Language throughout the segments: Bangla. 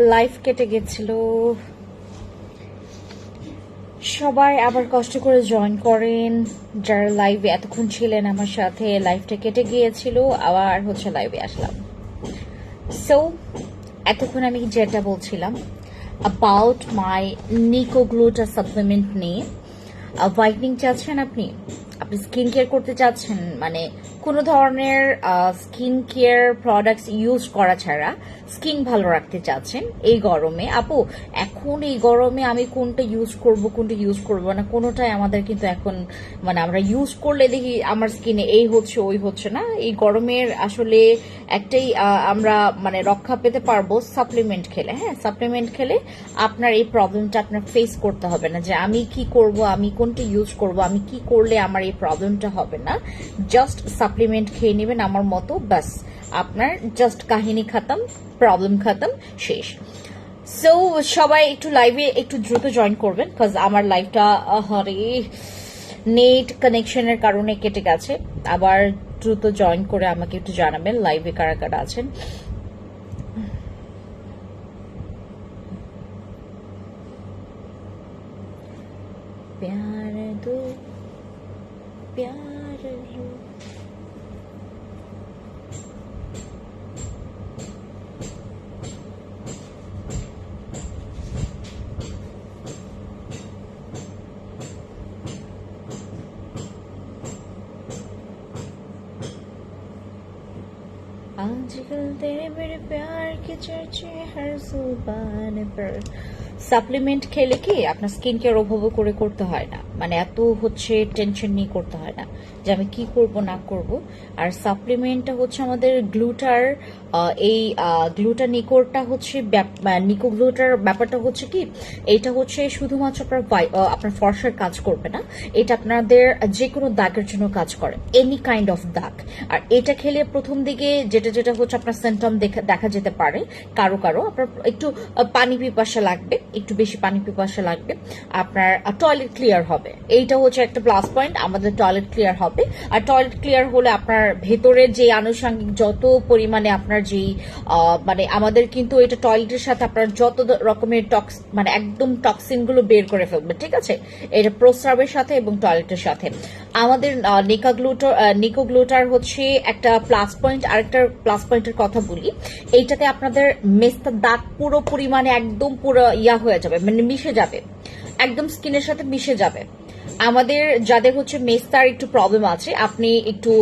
লাইফ কেটে গেছিল। সবাই আবার কষ্ট করে জয়েন করেন। যারা লাইভে এতক্ষণ ছিলেন আমার সাথে লাইফটা কেটে গিয়েছিল, আবার হচ্ছে লাইভে আসলাম। সো এতক্ষণ আমি যেটা বলছিলাম অ্যাবাউট মাই নিকোগ্লুটা সাপ্লিমেন্ট নিয়ে। হোয়াইটনিং চাচ্ছেন আপনি? আপনি স্কিন কেয়ার করতে চাচ্ছেন? মানে কোনো ধরনের স্কিন কেয়ার প্রোডাক্টস ইউজ করা ছাড়া স্কিন ভালো রাখতে চাচ্ছেন এই গরমে। আপু, এখন এই গরমে আমি কোনটা ইউজ করব, কোনটা ইউজ করব না, কোনোটাই আমাদের কিন্তু এখন মানে আমরা ইউজ করলে দেখি আমার স্কিনে এই হচ্ছে, ওই হচ্ছে না। এই গরমের আসলে একটাই আমরা মানে রক্ষা পেতে পারব সাপ্লিমেন্ট খেলে। হ্যাঁ সাপ্লিমেন্ট খেলে আপনার এই প্রবলেমটা আপনার ফেস করতে হবে না যে আমি কি করব, আমি কোনটা ইউজ করব, আমি কি করলে আমার এই প্রবলেমটা হবে না। জাস্ট সাপ্লিমেন্ট খেয়ে নেবেন আমার মতো, ব্যাস। আপনার জাস্ট কাহিনী খাতাম প্রবলেম খাতাম, শেষ। সো সবাই একটু লাইভে একটু দ্রুত জয়েন করবেন বিকজ আমার লাইভটা হরে নেট কানেকশনের কারণে কেটে গেছে। আবার দ্রুত জয়েন করে আমাকে একটু জানাবেন লাইভে কারা কারা আছেন। প্যার দো, প্যার आजकल मेरे प्यार के चर्चे हर ज़ुबान पर। সাপ্লিমেন্ট খেলে কি আপনার স্কিন কেয়ার ওভাবে করে করতে হয় না? মানে এত হচ্ছে টেনশন নিয়ে করতে হয় না। যে আমি কি করব, না করব? আর সাপ্লিমেন্টটা হচ্ছে আমাদের গ্লুটার এই গ্লুটা নিকোরটা হচ্ছে নিকো গ্লুটার ব্যাপারটা হচ্ছে কি এটা হচ্ছে শুধুমাত্র আপনার আপনার ফর্সার কাজ করবে না। এটা আপনাদের যে কোনো দাগের জন্য কাজ করে। এনি কাইন্ড অফ দাগ। আর এটা খেলে প্রথম দিকে যেটা যেটা হচ্ছে আপনার সিমটম দেখা যেতে পারে। কারও কারও আপনার একটু পানি পিপাসা লাগবে। একটু বেশি পানি পিপাসা লাগবে, আপনার টয়লেট ক্লিয়ার হবে। এইটা হচ্ছে একটা প্লাস পয়েন্ট আমাদের টয়লেট ক্লিয়ার হবে। আর টয়লেট ক্লিয়ার হলে আপনার ভেতরে যে আনুষঙ্গিক যত পরিমাণে আপনার যেই মানে আমাদের কিন্তু এটা টয়লেটের সাথে আপনার যত রকমের টক্স মানে একদম টক্সিনগুলো বের করে ফেলবে, ঠিক আছে? এটা প্রস্রাবের সাথে এবং টয়লেটের সাথে। আমাদের নিকাগ্লুটার নিকোগ্লুটার হচ্ছে একটা প্লাস পয়েন্ট আরেকটা প্লাস পয়েন্টের কথা বলি। এইটাতে আপনাদের মেস্তার দাগ পুরো পরিমাণে একদম পুরো ইয়া হয়ে যাবে মানে মিশে যাবে। একদম স্কিনের সাথে মিশে যাবে। আমাদের যাদের হচ্ছে মেস্তার একটু প্রবলেম আছে, আপনি একটু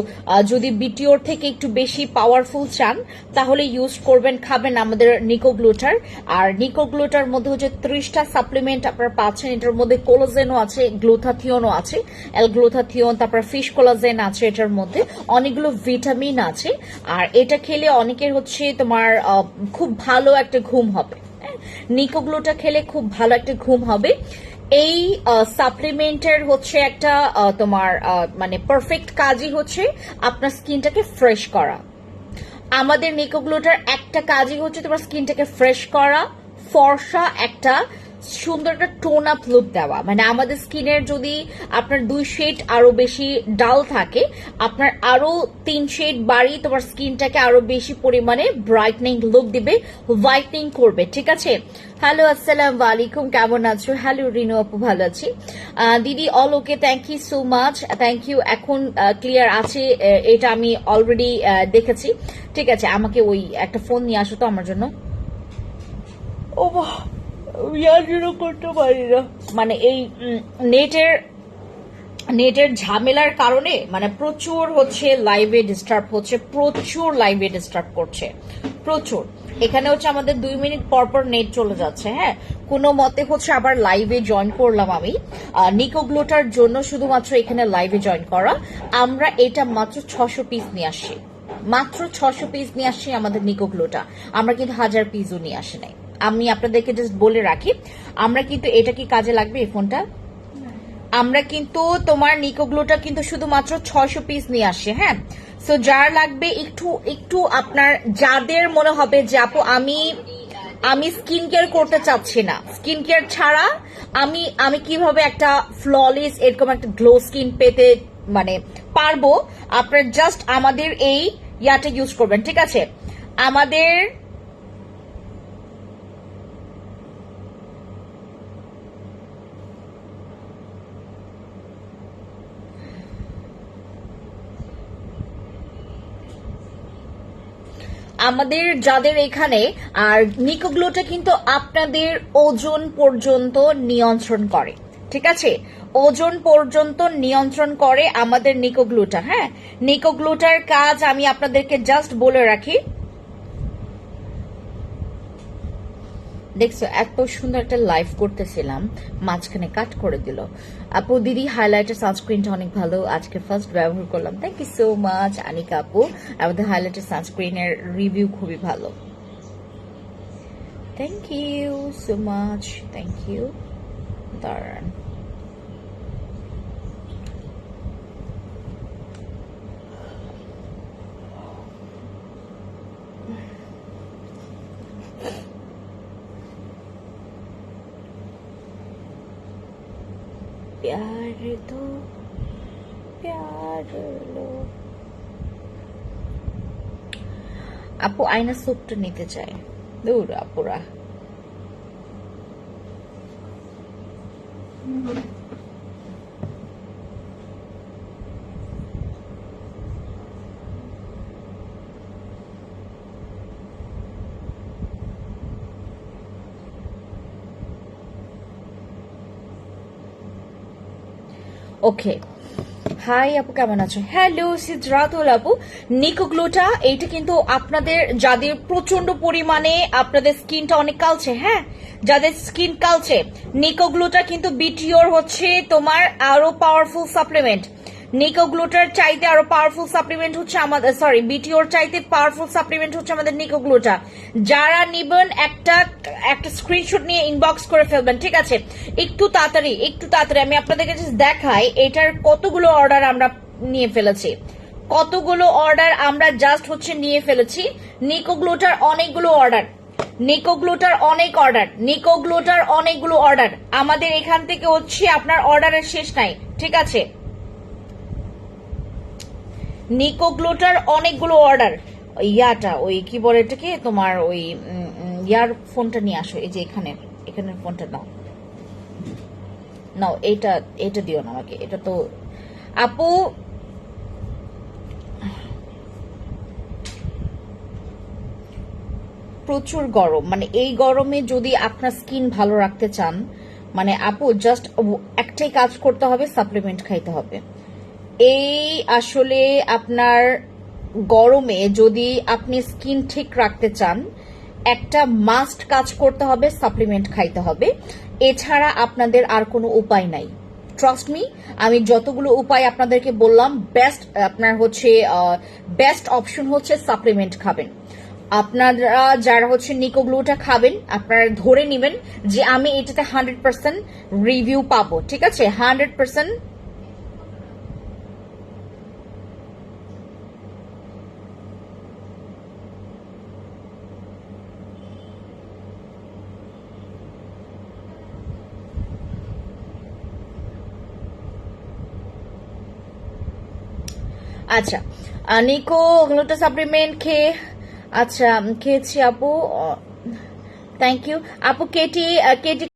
যদি বিটিওর থেকে একটু বেশি পাওয়ারফুল চান, তাহলে ইউজ করবেন, খাবেন আমাদের নিকোগ্লুটার আর নিকোগ্লুটার মধ্যে হচ্ছে ত্রিশটা সাপ্লিমেন্ট আপনারা পাচ্ছেন। এটার মধ্যে কোলোজেনও আছে গ্লোথাথিয়নও আছে। এল গ্লুথাথিয়ন তারপর ফিশ কোলাজেন আছে এটার মধ্যে। অনেকগুলো ভিটামিন আছে। আর এটা খেলে অনেকের হচ্ছে তোমার খুব ভালো একটা ঘুম হবে। নিকোগ্লোটা খেলে খুব ভালো একটা ঘুম হবে। এই সাপ্লিমেন্টের হচ্ছে একটা তোমার মানে পারফেক্ট কাজই হচ্ছে আপনার স্কিনটাকে ফ্রেশ করা। আমাদের নিকোগ্লোটার একটা কাজই হচ্ছে তোমার স্কিনটাকে ফ্রেশ করা, ফর্সা একটা সুন্দর একটা টোন আপ লুক দেওয়া। মানে আমাদের স্কিনের যদি আপনার দুই শেড আরও বেশি ডাল থাকে, আপনার আরও তিন শেড বাড়ি তোমার স্কিনটাকে আরও বেশি পরিমাণে ব্রাইটনিং লুক দিবে হোয়াইটনিং করবে, ঠিক আছে? হ্যালো আসসালাম আলাইকুম, কেমন আছো? হ্যালো রিনু আপু, ভালো আছি। দিদি all okay thank you so much thank you এখন ক্লিয়ার আছে এটা আমি অলরেডি দেখেছি। ঠিক আছে, আমাকে ওই একটা ফোন নিয়ে আসো তো আমার জন্য। ও বাহ, ইয়ার জন্য করতে পারি না। মানে এই নেটের নেটের ঝামেলার কারণে মানে প্রচুর হচ্ছে লাইভে ডিস্টার্ব হচ্ছে প্রচুর লাইভে ডিস্টার্ব করছে প্রচুর। এখানে হচ্ছে আমাদের দুই মিনিট পর পর নেট চলে যাচ্ছে হ্যাঁ? কোনো মতে হচ্ছে আবার লাইভে জয়েন করলাম আমি। নিকোগ্লোটার জন্য শুধুমাত্র এখানে লাইভে জয়েন করা। আমরা এটা মাত্র ছশো পিস নিয়ে আসছি। মাত্র ছশো পিস নিয়ে আসছি আমাদের নিকোগ্লোটা। আমরা কিন্তু হাজার পিসও নিয়ে আসি নাই। আমি আপনাদেরকে জাস্ট বলে রাখি, আমরা কিন্তু এটা কি কাজে লাগবে এই ফোনটা? আমরা কিন্তু তোমার নিকোগ্লোটা কিন্তু শুধুমাত্র ছয়শো পিস নিয়ে আসে হ্যাঁ? সো যার লাগবে একটু একটু আপনার, যাদের মনে হবে যে আপু আমি আমি স্কিন কেয়ার করতে চাচ্ছি না স্কিন কেয়ার ছাড়া আমি আমি কীভাবে একটা ফ্ললেস এরকম একটা গ্লো স্কিন পেতে মানে পারব, আপনার জাস্ট আমাদের এই ইয়াটা ইউজ করবেন, ঠিক আছে? আমাদের আমাদের যাদের এখানে, আর নিকোগ্লোটা কিন্তু আপনাদের ওজন পর্যন্ত নিয়ন্ত্রণ করে। ঠিক আছে? ওজন পর্যন্ত নিয়ন্ত্রণ করে আমাদের নিকোগ্লুটা হ্যাঁ? নিকোগ্লুটার কাজ আমি আপনাদেরকে জাস্ট বলে রাখি। দেখছ, এত সুন্দর একটা লাইফ করতেছিলাম, মাঝখানে কাট করে দিল। আপু, দিদি হাইলাইটার সানস্ক্রিনটা অনেক ভালো, আজকে ফার্স্ট ব্যবহার করলাম। Thank you so much Anika আপু। আমাদের হাইলাইটার সানস্ক্রিনের রিভিউ খুবই ভালো। Thank you so much thank you দাঁড়ান प्यार दो प्यार लो আপু আয়না স্যুপটা নিতে চায় দূর আপুরা ওকে হাই আপু কেমন আছো? হ্যালো সিদ্রাতুল আপু নিকোগ্লোটা এইটা কিন্তু আপনাদের, যাদের প্রচণ্ড পরিমাণে আপনাদের স্কিনটা অনেক কালছে হ্যাঁ? যাদের স্কিন কালছে নিকোগ্লোটা কিন্তু বিটিওর হচ্ছে তোমার আরও পাওয়ারফুল সাপ্লিমেন্ট নিকোগ্লুটার চাইতে আরও পাওয়ারফুল সাপ্লিমেন্ট হচ্ছে আমাদের সরি বিটিওর চাইতে পাওয়ারফুল সাপ্লিমেন্ট হচ্ছে আমাদের নিকোগ্লুটা। যারা নিবেন একটা একটা স্ক্রিনশট নিয়ে ইনবক্স করে ফেলবেন, ঠিক আছে? একটু তাড়াতাড়ি একটু তাড়াতাড়ি। আমি আপনাদেরকে just দেখাই, এটার কতগুলো অর্ডার আমরা নিয়ে ফেলেছি। কতগুলো অর্ডার আমরা জাস্ট হচ্ছে নিয়ে ফেলেছি। নিকোগ্লুটার অনেকগুলো অর্ডার নিকোগ্লুটার অনেক অর্ডার নিকোগ্লুটার অনেকগুলো অর্ডার আমাদের এখান থেকে হচ্ছে আপনার অর্ডারের শেষ নাই, ঠিক আছে? নিকোগ্লোটার অনেকগুলো অর্ডার ইয়াটা, ওই কি বলে এটাকে তোমার ওই ইয়ার ফোনটা নিয়ে আসো, এই যে এখানে এখানের ফোনটা নাও। নাও এটা এটা দিও না আমাকে, এটা তো আপু, প্রচুর গরম। মানে এই গরমে যদি আপনার স্কিন ভালো রাখতে চান মানে আপু জাস্ট একটাই কাজ করতে হবে সাপ্লিমেন্ট খাইতে হবে। এই আসলে আপনার গরমে যদি আপনি স্কিন ঠিক রাখতে চান, একটা মাস্ট কাজ করতে হবে, সাপ্লিমেন্ট খাইতে হবে। এছাড়া আপনাদের আর কোনো উপায় নাই। ট্রাস্ট মি আমি যতগুলো উপায় আপনাদেরকে বললাম বেস্ট আপনার হচ্ছে বেস্ট অপশন হচ্ছে সাপ্লিমেন্ট খাবেন। আপনারা যারা হচ্ছে নিকোগ্লুটা খাবেন, আপনারা ধরে নেবেন যে আমি এটাতে হান্ড্রেড পার্সেন্ট রিভিউ পাবো, ঠিক আছে? হান্ড্রেড পার্সেন্ট আচ্ছা নিকো গ্লুটা সাপ্লিমেন্ট খেয়ে আচ্ছা খেয়েছি আপু থ্যাংক ইউ আপু কেটি কেটি